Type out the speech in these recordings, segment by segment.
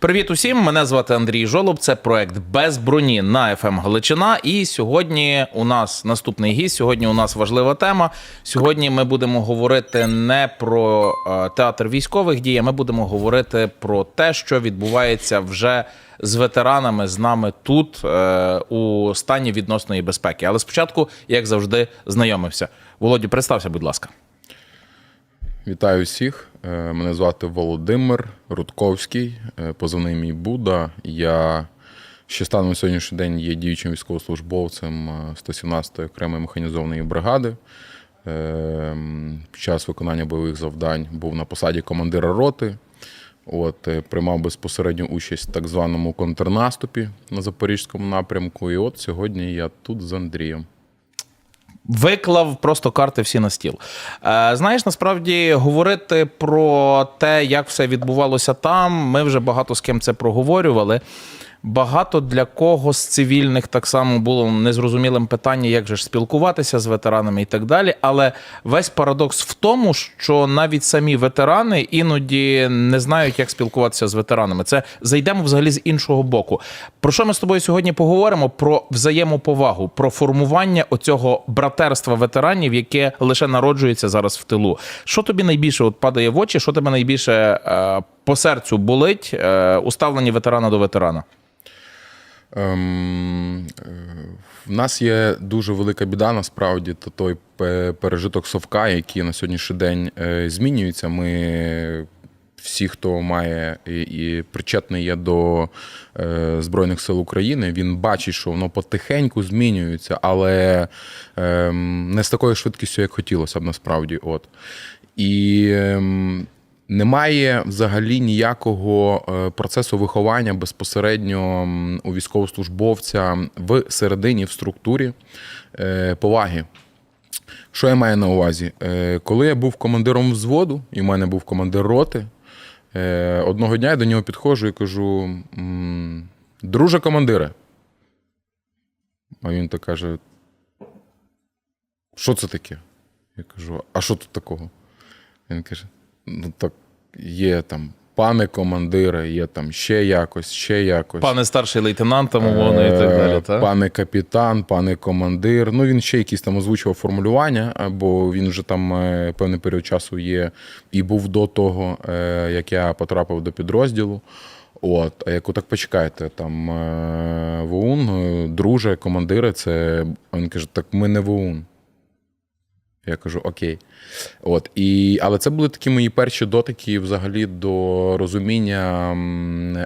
Привіт усім! Мене звати Андрій Жолоб. Це проект без броні на ФМ Галичина. І сьогодні у нас наступний гість. Сьогодні у нас важлива тема. Сьогодні ми будемо говорити не про е, театр військових дій. а Ми будемо говорити про те, що відбувається вже з ветеранами з нами тут е, у стані відносної безпеки. Але спочатку, як завжди, знайомився. Володю, представся, будь ласка. Вітаю всіх. Е, Мене звати Володимир Рудковський, е, позивний мій Буда. Я ще станом сьогоднішній день є діючим військовослужбовцем е, 117-ї окремої механізованої бригади. Е, Під час виконання бойових завдань був на посаді командира роти. От, е, приймав безпосередню участь в так званому контрнаступі на Запорізькому напрямку. І от сьогодні я тут з Андрієм. Виклав просто карти всі на стіл. Е, знаєш, насправді говорити про те, як все відбувалося там. Ми вже багато з ким це проговорювали. Багато для кого з цивільних так само було незрозумілим питання, як же ж спілкуватися з ветеранами і так далі. Але весь парадокс в тому, що навіть самі ветерани іноді не знають, як спілкуватися з ветеранами. Це зайдемо взагалі з іншого боку. Про що ми з тобою сьогодні поговоримо? Про взаємоповагу, про формування оцього братерства ветеранів, яке лише народжується зараз в тилу. Що тобі найбільше от падає в очі? Що тебе найбільше е, по серцю болить е, у ветерана до ветерана? Ем, е, в нас є дуже велика біда, насправді, то той пережиток совка, який на сьогоднішній день е, змінюється. Ми всі, хто має і, і причетний є до е, Збройних сил України, він бачить, що воно потихеньку змінюється, але е, не з такою швидкістю, як хотілося б насправді. От. І ем, немає взагалі ніякого е, процесу виховання безпосередньо у військовослужбовця в середині, в структурі е, поваги. Що я маю на увазі? Е, Коли я був командиром взводу, і в мене був командир роти, одного дня я до нього підходжу і кажу: друже командире. А він так каже: що це таке? Я кажу, а що тут такого? Він каже: ну так є там пане командире, є там ще якось, ще якось. Пане старший лейтенант, там умовно і так далі. Е, Та? Пане капітан, пане командир. Ну він ще якісь там озвучував формулювання, е, бо він вже там е, певний період часу є і був до того, як я потрапив до підрозділу. От, а як так почекайте, там ВУН, друже, командири, це він каже, так ми не ВУН. Я кажу, окей. От, і, але це були такі мої перші дотики взагалі до розуміння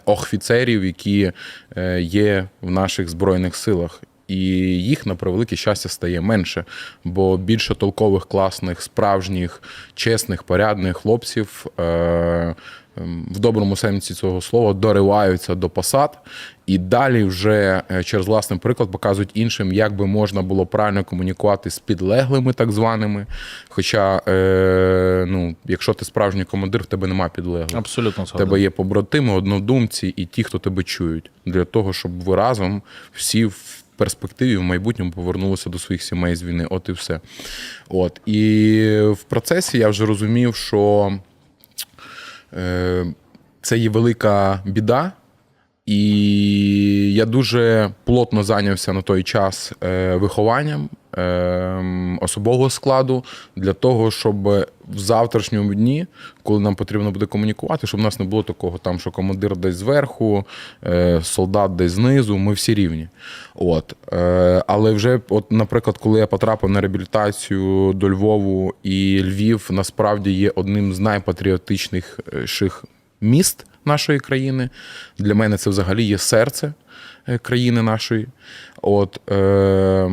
офіцерів, які е, є в наших збройних силах. І їх на превелике щастя стає менше, бо більше толкових, класних, справжніх, чесних, порядних хлопців е, в доброму сенсі цього слова дориваються до посад, і далі вже е, через власний приклад показують іншим, як би можна було правильно комунікувати з підлеглими, так званими. Хоча, е, ну, якщо ти справжній командир, в тебе немає підлеглих. Абсолютно В тебе є побратими, однодумці і ті, хто тебе чують, для того, щоб ви разом всі в перспективі в майбутньому повернулися до своїх сімей з війни. От і все. От. І в процесі я вже розумів, що е, це є велика біда. І я дуже плотно зайнявся на той час е, вихованням е, особового складу для того, щоб в завтрашньому дні, коли нам потрібно буде комунікувати, щоб в нас не було такого, там, що командир десь зверху, е, солдат десь знизу, ми всі рівні. От. Е, але вже, от, наприклад, коли я потрапив на реабілітацію до Львову, і Львів насправді є одним з найпатріотичніших міст нашої країни. Для мене це взагалі є серце е, країни нашої. От, е,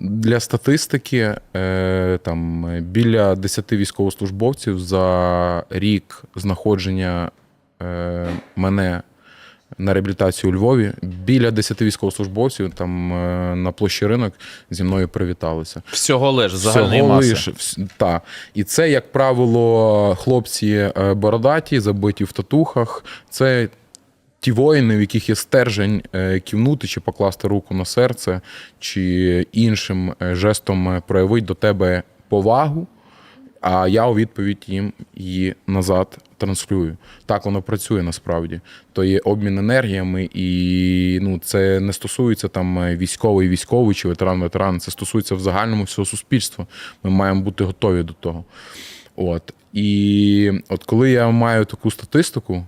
для статистики, е, там біля 10 військовослужбовців за рік знаходження е, мене на реабілітацію у Львові. Біля 10 військовослужбовців там е, на площі ринок зі мною привіталися. Всього лиш загальної Всього маси. лиш, вс- та. І це, як правило, хлопці е, бородаті, забиті в татухах. Це ті воїни, в яких є стержень е, кивнути чи покласти руку на серце, чи іншим жестом проявити до тебе повагу. А я у відповідь їм її назад транслюю. Так воно працює насправді. То є обмін енергіями, і ну, це не стосується там е, військовий, військовий чи ветеран, ветеран. Це стосується в загальному всього суспільства. Ми маємо бути готові до того. От. І от коли я маю таку статистику,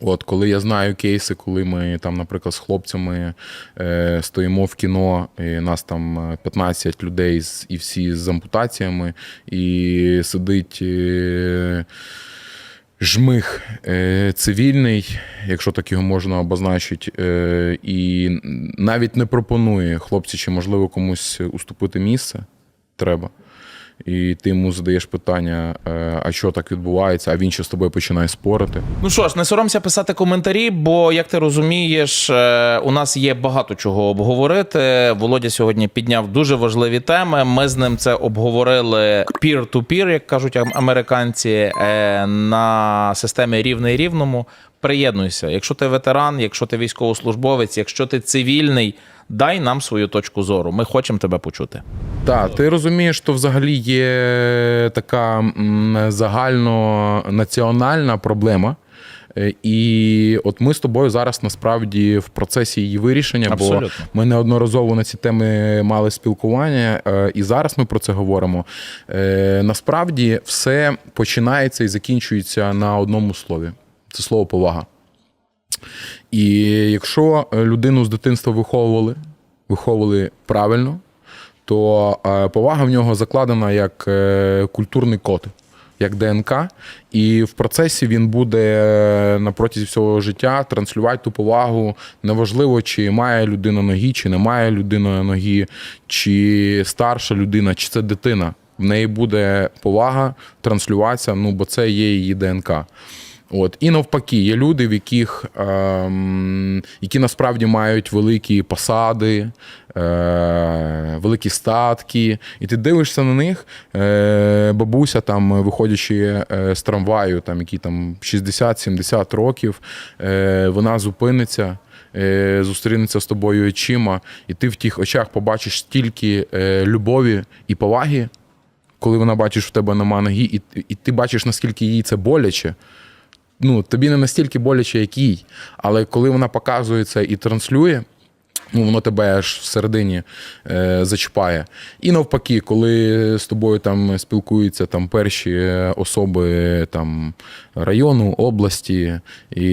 От, коли я знаю кейси, коли ми там, наприклад, з хлопцями е, стоїмо в кіно, і нас там е, 15 людей з, і всі з ампутаціями, і сидить е, жмих е, цивільний, якщо так його можна обозначити, е, і навіть не пропонує хлопці, чи можливо комусь уступити місце, треба. І ти йому задаєш питання, е, а що так відбувається, а він ще з тобою починає спорити. Ну що ж, не соромся писати коментарі, бо як ти розумієш, е, у нас є багато чого обговорити. Володя сьогодні підняв дуже важливі теми. Ми з ним це обговорили пір-ту-пір, як кажуть американці, е, на системі рівний рівному. Приєднуйся. Якщо ти ветеран, якщо ти військовослужбовець, якщо ти цивільний, дай нам свою точку зору. Ми хочемо тебе почути. Так, ти розумієш, що взагалі є така загальнонаціональна проблема. І от ми з тобою зараз насправді в процесі її вирішення, Абсолютно. бо ми неодноразово на ці теми мали спілкування, е, і зараз ми про це говоримо. Е, Насправді все починається і закінчується на одному слові: це слово повага. І якщо е, людину з дитинства виховували, виховували правильно, то е, повага в нього закладена як е, культурний код, як ДНК, і в процесі він буде на протязі всього життя транслювати ту повагу. Неважливо, чи має людина ноги, чи не має людина ноги, чи старша людина, чи це дитина. В неї буде повага транслюватися, ну бо це є її ДНК. От і навпаки, є люди, в яких ем, які насправді мають великі посади, е, великі статки, і ти дивишся на них, е, бабуся, там, виходячи е, з трамваю, там які там 60-70 років, е, вона зупиниться. е, Зустрінеться з тобою очима, і ти в тих очах побачиш стільки е, любові і поваги, коли вона бачиш в тебе нема ноги, і, і ти бачиш, наскільки їй це боляче ну, тобі не настільки боляче, як їй. Але коли вона показує це і транслює, ну, воно тебе аж всередині е, зачіпає. І навпаки, коли з тобою там спілкуються там, перші особи там, району, області, і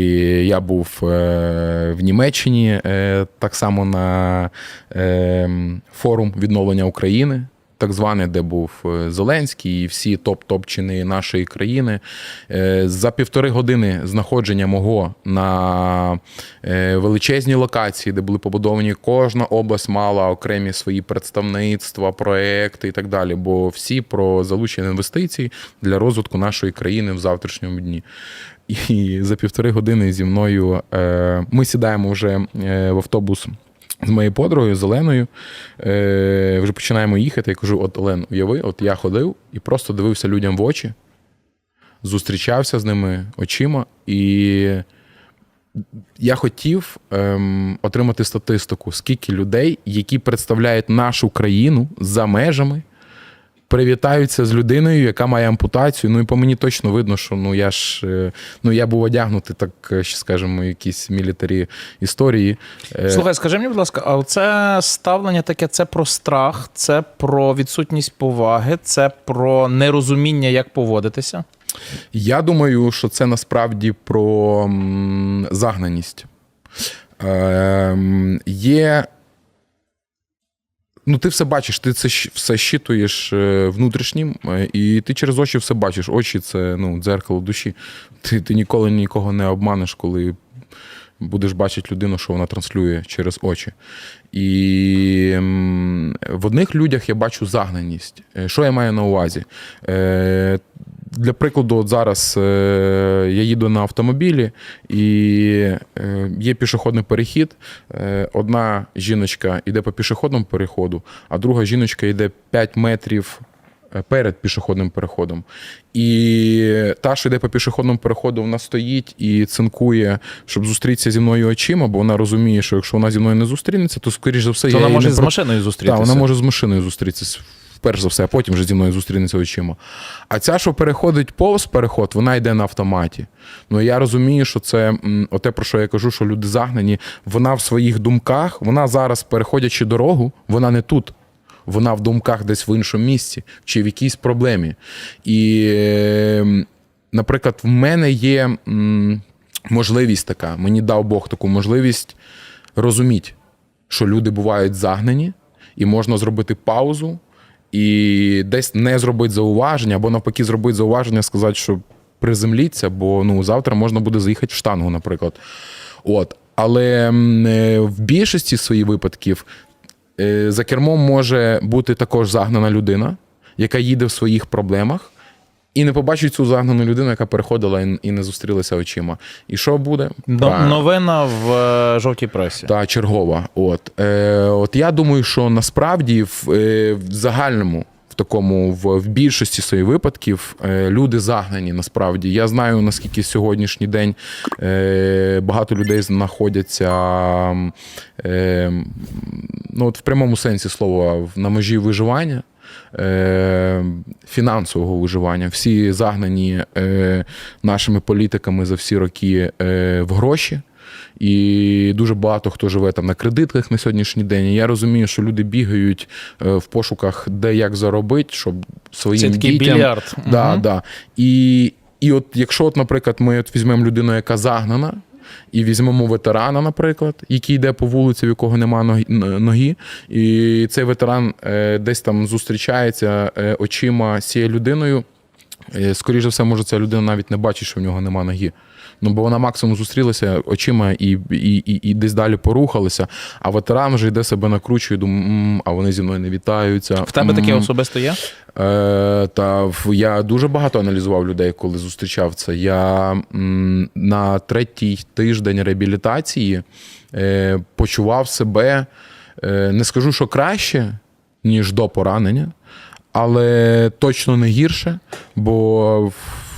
я був е, в Німеччині е, так само на е, форум відновлення України так зване, де був е, Зеленський і всі топ-топ-чини нашої країни. Е, За півтори години знаходження мого на е, величезній локації, де були побудовані, кожна область мала окремі свої представництва, проекти і так далі. Бо всі про залучення інвестицій для розвитку нашої країни в завтрашньому дні. І за півтори години зі мною ми сідаємо вже в автобус з моєю подругою, з Оленою, е, вже починаємо їхати. Я кажу: от Олен, уяви, от я ходив і просто дивився людям в очі, зустрічався з ними очима, і я хотів ем, отримати статистику, скільки людей, які представляють нашу країну за межами. Привітаються з людиною, яка має ампутацію. Ну і по мені точно видно, що ну я ж е, ну я був одягнутий, так е, ще скажемо, якісь мілітарі історії. Е, Слухай, скажи мені, будь ласка, а це ставлення таке це про страх, це про відсутність поваги, це про нерозуміння, як поводитися? Я думаю, що це насправді про загнаність. Ем, є. Ну, ти все бачиш, ти це все щитуєш е, внутрішнім, е, і ти через очі все бачиш. Очі це ну, дзеркало душі. Ти, ти ніколи нікого не обманеш, коли будеш бачити людину, що вона транслює через очі. І в одних людях я бачу загнаність. Е, Що я маю на увазі? Для прикладу, от зараз е, я їду на автомобілі, і е, є пішохідний перехід. Е, Одна жіночка йде по пішохідному переходу, а друга жіночка йде 5 метрів перед пішохідним переходом. І та, що йде по пішохідному переходу, вона стоїть і цинкує, щоб зустрітися зі мною очима, бо вона розуміє, що якщо вона зі мною не зустрінеться, то скоріш за все То я вона може не з машиною зустрітися. так, вона може з машиною зустрітися. Перш за все, а потім вже зі мною зустрінеться очима. А ця, що переходить повз переход, вона йде на автоматі. Ну я розумію, що це м, оте, про що я кажу, що люди загнані, вона в своїх думках, вона зараз, переходячи дорогу, вона не тут. Вона в думках десь в іншому місці чи в якійсь проблемі. І, е, наприклад, в мене є можливість така, мені дав Бог таку можливість розуміти, що люди бувають загнані, і можна зробити паузу, і десь не зробити зауваження, або навпаки, зробити зауваження, сказати, що приземліться, бо ну, завтра можна буде заїхати в штангу, наприклад. От. Але е, в більшості своїх випадків е, за кермом може бути також загнана людина, яка їде в своїх проблемах, і не побачить цю загнану людину, яка переходила і, і не зустрілася очима. І що буде? Но- Правильно. Новина в е, жовтій пресі. Та чергова. От, е, от я думаю, що насправді в, е, в загальному. Такому в, в більшості своїх випадків е, люди загнані. Насправді я знаю наскільки сьогоднішній день е, багато людей знаходяться е, ну, от в прямому сенсі слова на межі виживання. Е, фінансового виживання. Всі загнані е, нашими політиками за всі роки е, в гроші. І дуже багато хто живе там на кредитках на сьогоднішній день. І я розумію, що люди бігають в пошуках, де як заробити, щоб своїм Це такий дітям... більярд. Да, Мгм. да. І, і от якщо, от, наприклад, ми от візьмемо людину, яка загнана, і візьмемо ветерана, наприклад, який йде по вулиці, в якого нема ноги, і цей ветеран е, десь там зустрічається е, очима з цією людиною. Е, Скоріше за все, може, ця людина навіть не бачить, що в нього нема ноги. Ну, бо вона максимум зустрілася очима і, і, і, і десь далі порухалася, а ветеран вже йде себе накручує, думає, «М, а вони зі мною не вітаються. В тебе таке М, особисто є? Е, та я дуже багато аналізував людей, коли зустрічав це. Я м, на третій тиждень реабілітації е, почував себе, е, не скажу, що краще, ніж до поранення, але точно не гірше, бо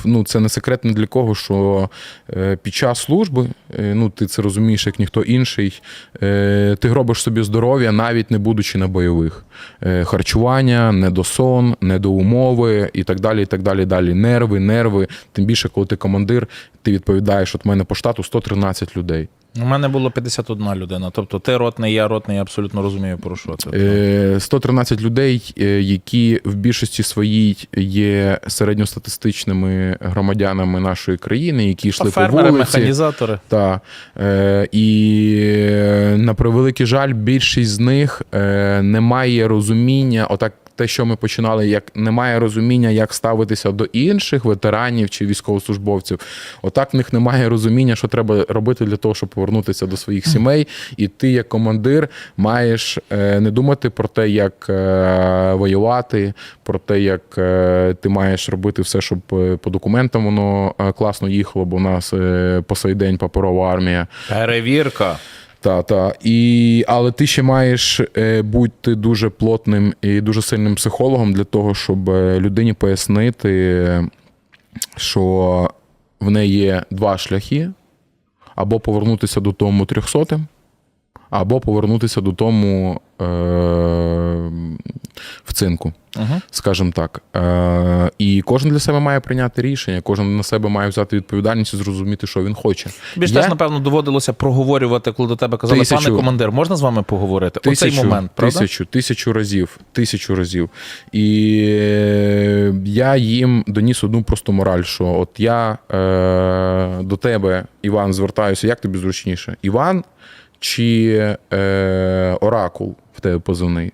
ну, це не секрет ні для кого, що е, під час служби, е, ну, ти це розумієш, як ніхто інший, е, ти робиш собі здоров'я, навіть не будучи на бойових. Харчування, недосон, недоумови і так далі. і так далі, далі. Нерви, нерви. Тим більше, коли ти командир, ти відповідаєш, от в мене по штату 113 людей. У мене було 51 людина. Тобто ти ротний, я ротний, я абсолютно розумію, про що це. Е, 113 людей, е, які в більшості своїй є середньостатистичними громадянами нашої країни, які йшли по Фермери, вулиці. механізатори. Та, е, і е, на превеликий жаль, більшість з них е, не має розуміння, отак. Те, що ми починали, як немає розуміння, як ставитися до інших ветеранів чи військовослужбовців. Отак в них немає розуміння, що треба робити для того, щоб повернутися до своїх сімей. І ти, як командир, маєш е, не думати про те, як е, воювати, про те, як е, ти маєш робити все, щоб по документам воно класно їхало, бо у нас по сей день паперова армія. Перевірка. Та, та. І, але ти ще маєш е, бути дуже плотним і дуже сильним психологом для того, щоб е, людині пояснити, що в неї є два шляхи: або повернутися до тому трьохсотим, або повернутися до тому е, в цинку Угу. скажімо так. Е, і кожен для себе має прийняти рішення, кожен на себе має взяти відповідальність і зрозуміти, що він хоче. Я- теж, напевно, доводилося проговорювати, коли до тебе казали, Тисячу. пане командир, можна з вами поговорити? Тисячу, Оцей момент, правда? тисячу, тисячу разів, тисячу разів. І е, я їм доніс одну просту мораль, що от я е, до тебе, Іван, звертаюся, як тобі зручніше? Іван чи е, Оракул в тебе позивний?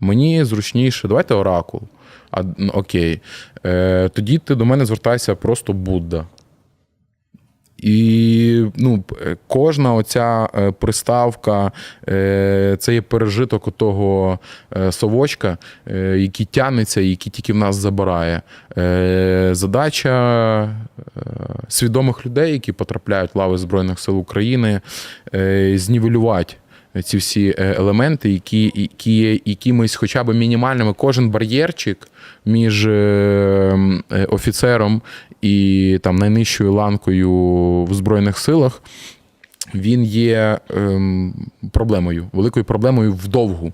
Мені зручніше, давайте Оракул. А, окей. Е, тоді ти до мене звертайся просто Будда. І ну, кожна оця е, приставка, е, це є пережиток того совочка, е, який тянеться, і який тільки в нас забирає. Е, Задача е, свідомих людей, які потрапляють в лави Збройних сил України, е, знівелювати ці всі е, елементи, які, які є якимись хоча б мінімальними. Кожен бар'єрчик між е, е, офіцером і там найнижчою ланкою в Збройних силах. Він є ем, проблемою, великою проблемою вдовгу.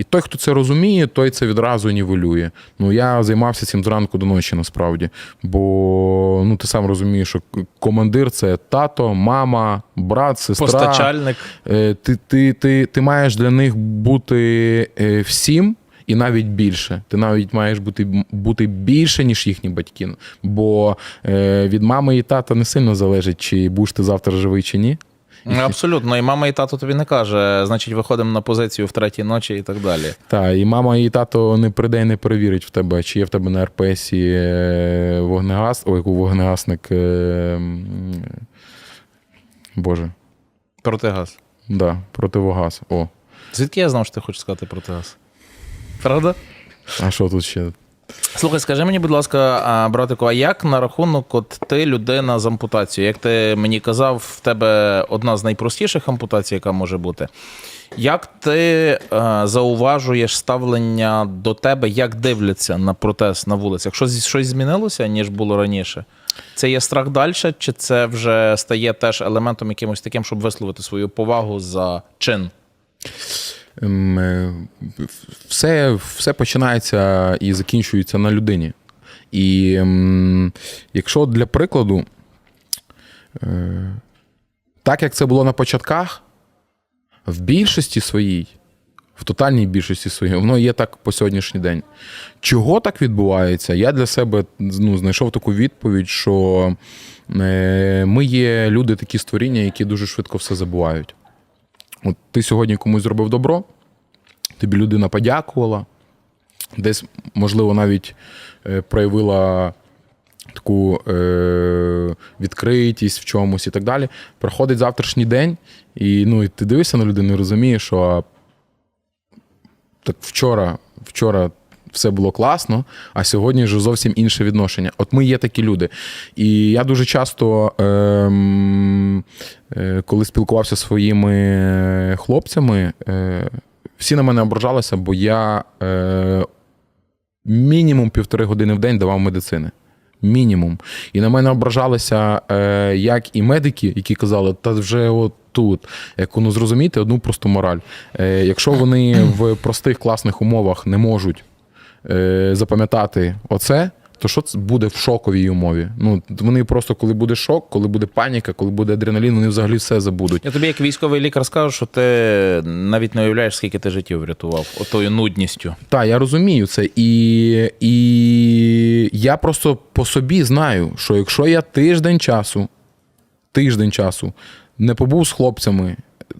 І той, хто це розуміє, той це відразу нівелює. Ну я займався цим зранку до ночі, насправді. Бо ну ти сам розумієш, що командир це тато, мама, брат, сестра. Постачальник. Е, Ти, ти, ти, ти маєш для них бути е, всім. І навіть більше. Ти навіть маєш бути, бути більше, ніж їхні батьки. Бо е, від мами і тата не сильно залежить, чи будеш ти завтра живий, чи ні. Абсолютно. І мама і тато тобі не каже, значить, виходимо на позицію в третій ночі і так далі. Так, і мама і тато не прийде і не перевірить в тебе, чи є в тебе на РПСі е, вогнегас, ой, вогнегасник. е, Боже, Протигаз. да, противогаз. О. Звідки я знав, що ти хочеш сказати протигаз? Правда? А що тут ще? Слухай, скажи мені, будь ласка, братику, а як на рахунок, от ти людина з ампутацією? Як ти мені казав, в тебе одна з найпростіших ампутацій, яка може бути. Як ти е, зауважуєш ставлення до тебе, як дивляться на протез на вулицях? Щось, щось змінилося, ніж було раніше? Це є страх далі, чи це вже стає теж елементом якимось таким, щоб висловити свою повагу за чин? Ем, е, все, все починається і закінчується на людині. І ем, якщо для прикладу, е, так як це було на початках, в більшості своїй, в тотальній більшості своїй, воно є так по сьогоднішній день. Чого так відбувається? Я для себе ну, знайшов таку відповідь, що е, ми є люди, такі створіння, які дуже швидко все забувають. От ти сьогодні комусь зробив добро, тобі людина подякувала, десь, можливо, навіть е, проявила таку е, відкритість в чомусь і так далі. Проходить завтрашній день, і, ну, і ти дивишся на людину і розумієш, що так вчора, вчора все було класно, а сьогодні вже зовсім інше відношення. От ми є такі люди. І я дуже часто, ем, е, коли спілкувався зі своїми хлопцями, е, всі на мене ображалися, бо я е, мінімум півтори години в день давав медицини. Мінімум. І на мене ображалися е, як і медики, які казали, та вже от тут. Як ну зрозуміти одну просту мораль. Е, якщо вони в простих класних умовах не можуть е, запам'ятати оце, то що це буде в шоковій умові? Ну вони просто, коли буде шок, коли буде паніка, коли буде адреналін, вони взагалі все забудуть. Я тобі, як військовий лікар, скажу, що ти навіть не уявляєш, скільки ти життів врятував отою нудністю. Так, я розумію це. І, і я просто по собі знаю, що якщо я тиждень часу, тиждень часу не побув з хлопцями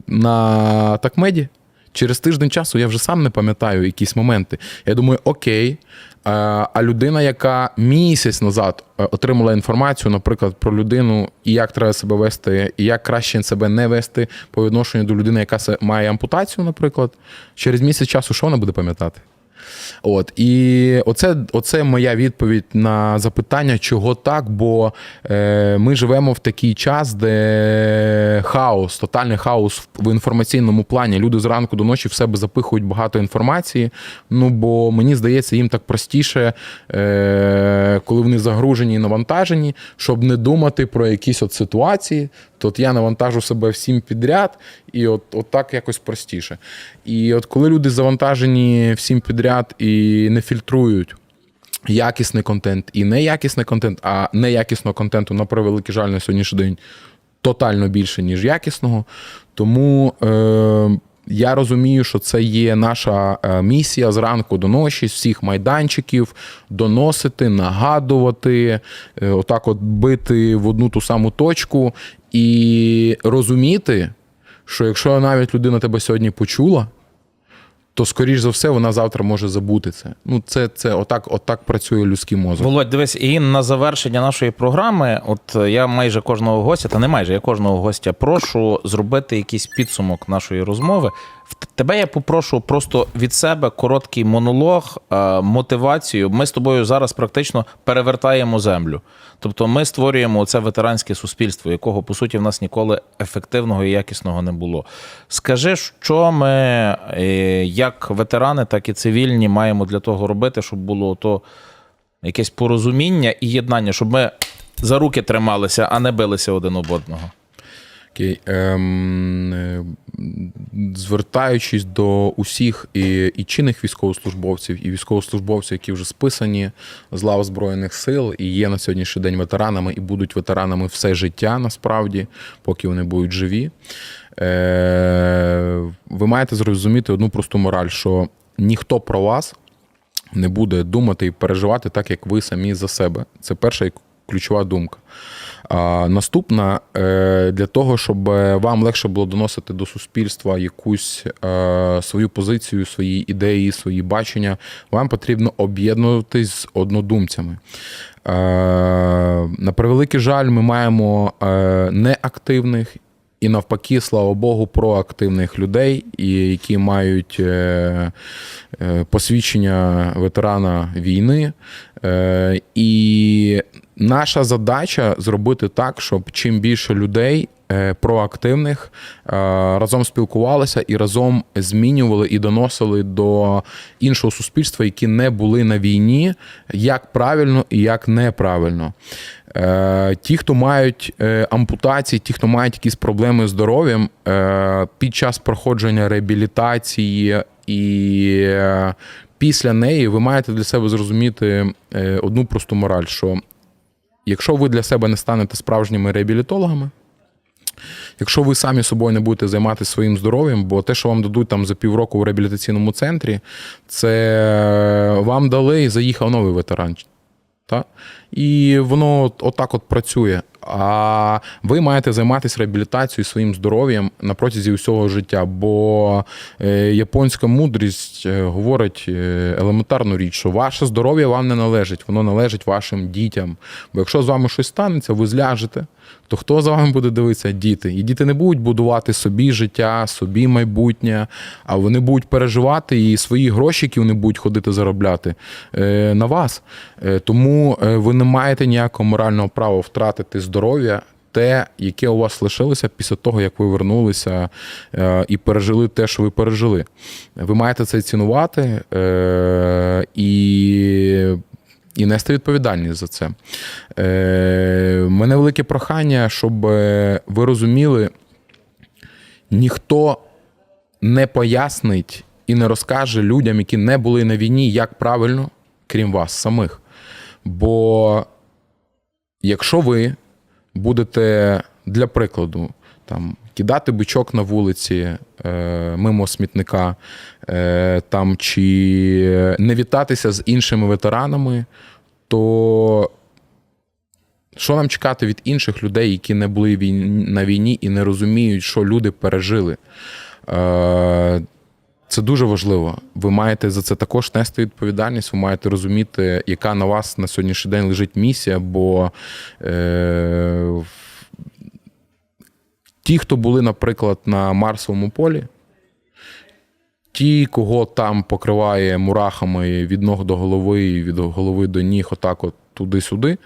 на такмеді, через тиждень часу я вже сам не пам'ятаю якісь моменти. Я думаю, окей. А людина, яка місяць назад е, отримала інформацію, наприклад, про людину, і як треба себе вести, і як краще себе не вести по відношенню до людини, яка має ампутацію, наприклад, через місяць часу що вона буде пам'ятати? От і оце, оце моя відповідь на запитання, чого так. Бо е, ми живемо в такий час, де хаос, тотальний хаос в, інформаційному плані. Люди зранку до ночі в себе запихують багато інформації. Ну бо мені здається, їм так простіше, е, коли вони загружені і навантажені, щоб не думати про якісь от ситуації. То от я навантажу себе всім підряд, і от, от так якось простіше. І от коли люди завантажені всім підряд і не фільтрують якісний контент і неякісний контент, а неякісного контенту, на превеликий жаль, на сьогоднішній день тотально більше, ніж якісного. Тому е, я розумію, що це є наша е, місія зранку до ночі, з всіх майданчиків доносити, нагадувати, е, отак от бити в одну ту саму точку і розуміти, що якщо навіть людина тебе сьогодні почула, то скоріш за все вона завтра може забути це. Ну, це, це отак, отак працює людський мозок. Володь, дивись, і на завершення нашої програми, от е, я майже кожного гостя, та не майже я кожного гостя прошу зробити якийсь підсумок нашої розмови. Тебе я попрошу просто від себе короткий монолог, е, мотивацію. Ми з тобою зараз практично перевертаємо землю. Тобто ми створюємо це ветеранське суспільство, якого по суті в нас ніколи ефективного і якісного не було. Скажи, що ми, е, як ветерани, так і цивільні, маємо для того робити, щоб було то якесь порозуміння і єднання, щоб ми за руки трималися, а не билися один об одного. Окей. Ем, е, звертаючись до усіх і, і чинних військовослужбовців, і військовослужбовців, які вже списані з лав Збройних сил і є на сьогоднішній день ветеранами, і будуть ветеранами все життя, насправді, поки вони будуть живі. Е, ви маєте зрозуміти одну просту мораль, що ніхто про вас не буде думати і переживати так, як ви самі за себе. Це перша ключова думка. Наступна е, для того, щоб вам легше було доносити до суспільства якусь е, свою позицію, свої ідеї, свої бачення, вам потрібно об'єднуватись з однодумцями. Е, на превеликий жаль, ми маємо е, неактивних і навпаки, слава Богу, проактивних людей, які мають е, е, посвідчення ветерана війни. Е, І наша задача зробити так, щоб чим більше людей. е, Проактивних е, разом спілкувалися і разом змінювали і доносили до іншого суспільства, які не були на війні, як правильно і як неправильно. Е, Ті, хто мають ампутації, ті, хто мають якісь проблеми з здоров'ям, під час проходження реабілітації і після неї ви маєте для себе зрозуміти одну просту мораль, що якщо ви для себе не станете справжніми реабілітологами, Якщо ви самі собою не будете займатися своїм здоров'ям, бо те, що вам дадуть там за півроку в реабілітаційному центрі, це вам дали і заїхав новий ветеран. Та? І воно отак от працює. А ви маєте займатися реабілітацією своїм здоров'ям на протязі усього життя. Бо е, японська мудрість е, говорить е, елементарну річ, що ваше здоров'я вам не належить, воно належить вашим дітям. Бо якщо з вами щось станеться, ви зляжете, то хто за вами буде дивитися? Діти. І діти не будуть будувати собі життя, собі майбутнє, а вони будуть переживати і свої гроші, які вони будуть ходити заробляти на вас. Тому ви не маєте ніякого морального права втратити здоров'я. Те, яке у вас лишилося після того, як ви вернулися е, і пережили те, що ви пережили. Ви маєте це цінувати е, і і нести відповідальність за це. Е, мене велике прохання, щоб ви розуміли, ніхто не пояснить і не розкаже людям, які не були на війні, як правильно, крім вас самих. Бо якщо ви будете для прикладу там кидати бичок на вулиці е, мимо смітника, е, там чи не вітатися з іншими ветеранами, то що нам чекати від інших людей, які не були на війні і не розуміють, що люди пережили? Е, це дуже важливо. Ви маєте за це також нести відповідальність. Ви маєте розуміти, яка на вас на сьогоднішній день лежить місія. Бо е, ті, хто були, наприклад, на Марсовому полі, ті, кого там покриває мурахами від ног до голови, і від голови до ніг, отак, от туди-сюди.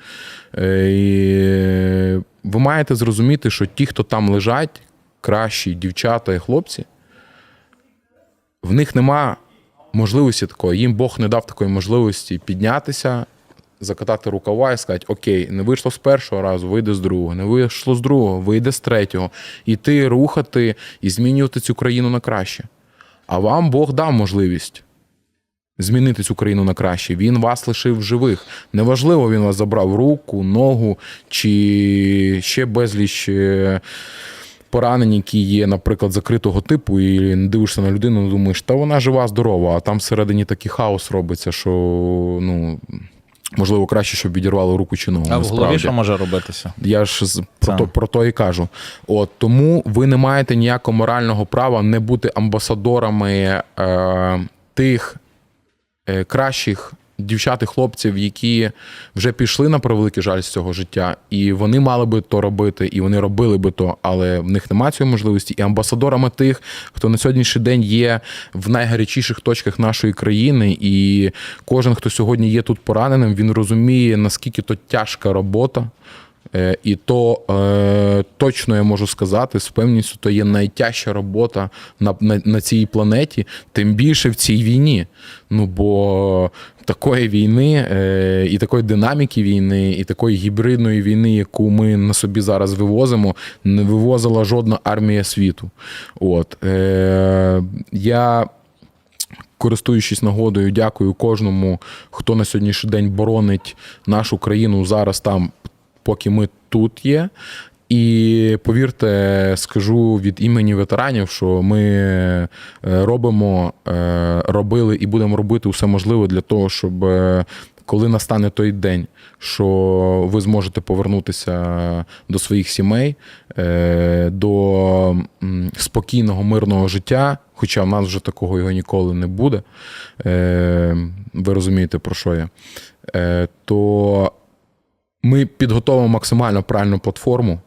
Е, ви маєте зрозуміти, що ті, хто там лежать, кращі дівчата і хлопці, в них нема можливості такої. Їм Бог не дав такої можливості піднятися, закатати рукава і сказати: Окей, не вийшло з першого разу, вийде з другого, не вийшло з другого, вийде з третього. Іти, рухати і змінювати цю країну на краще. А вам Бог дав можливість. Змінити цю країну на краще. Він вас лишив живих. Неважливо, він вас забрав руку, ногу чи ще безліч е, поранень, які є, наприклад, закритого типу, і дивишся на людину, думаєш, та вона жива, здорова, а там всередині такий хаос робиться, що ну. Можливо, краще, щоб відірвало руку чи ногу. А в голові що може робитися? Я ж про Це. то, про то і кажу. От тому ви не маєте ніякого морального права не бути амбасадорами е, тих е, кращих дівчат і хлопців, які вже пішли на превеликий жаль з цього життя, і вони мали би то робити, і вони робили би то, але в них немає цієї можливості. І амбасадорами тих, хто на сьогоднішній день є в найгарячіших точках нашої країни, і кожен, хто сьогодні є тут пораненим, він розуміє, наскільки то тяжка робота. Е, І то е, точно я можу сказати з певністю, то є найтяжча робота на, на, на цій планеті, тим більше в цій війні. Ну бо такої війни е, і такої динаміки війни, і такої гібридної війни, яку ми на собі зараз вивозимо, не вивозила жодна армія світу. От е, я. Користуючись нагодою, дякую кожному, хто на сьогоднішній день боронить нашу країну зараз там, поки ми тут є. І повірте, скажу від імені ветеранів, що ми е, робимо, е, робили і будемо робити все можливе для того, щоб е, коли настане той день, що ви зможете повернутися до своїх сімей, до спокійного, мирного життя, хоча в нас вже такого його ніколи не буде. Ви розумієте, про що я. То ми підготовимо максимально правильну платформу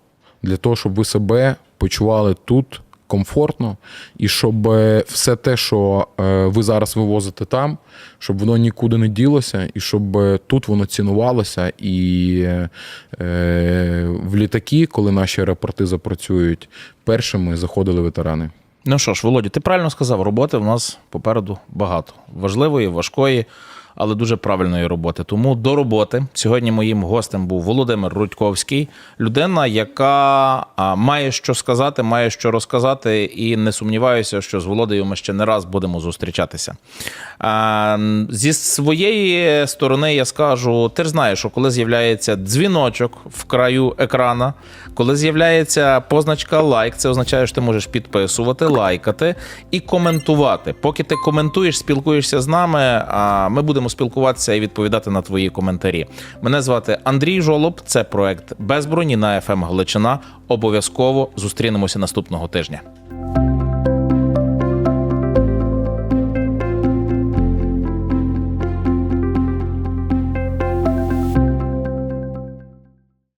для того, щоб ви себе почували тут комфортно, і щоб е, все те, що е, ви зараз вивозите там, щоб воно нікуди не ділося, і щоб е, тут воно цінувалося. І в літаки, коли наші аеропорти запрацюють, першими заходили ветерани. Ну що ж, Володя, ти правильно сказав, роботи в нас попереду багато. Важливої, важкої, але дуже правильної роботи. Тому до роботи сьогодні моїм гостем був Володимир Рудьковський, людина, яка має що сказати, має що розказати, і не сумніваюся, що з Володею ми ще не раз будемо зустрічатися. Зі своєї сторони я скажу: ти ж знаєш, що коли з'являється дзвіночок в краю екрана, коли з'являється позначка лайк, це означає, що ти можеш підписувати, лайкати і коментувати. Поки ти коментуєш, спілкуєшся з нами, ми будемо спілкуватися і відповідати на твої коментарі. Мене звати Андрій Жолоб. Це проект без броні на ФМ Галичина. Обов'язково зустрінемося наступного тижня.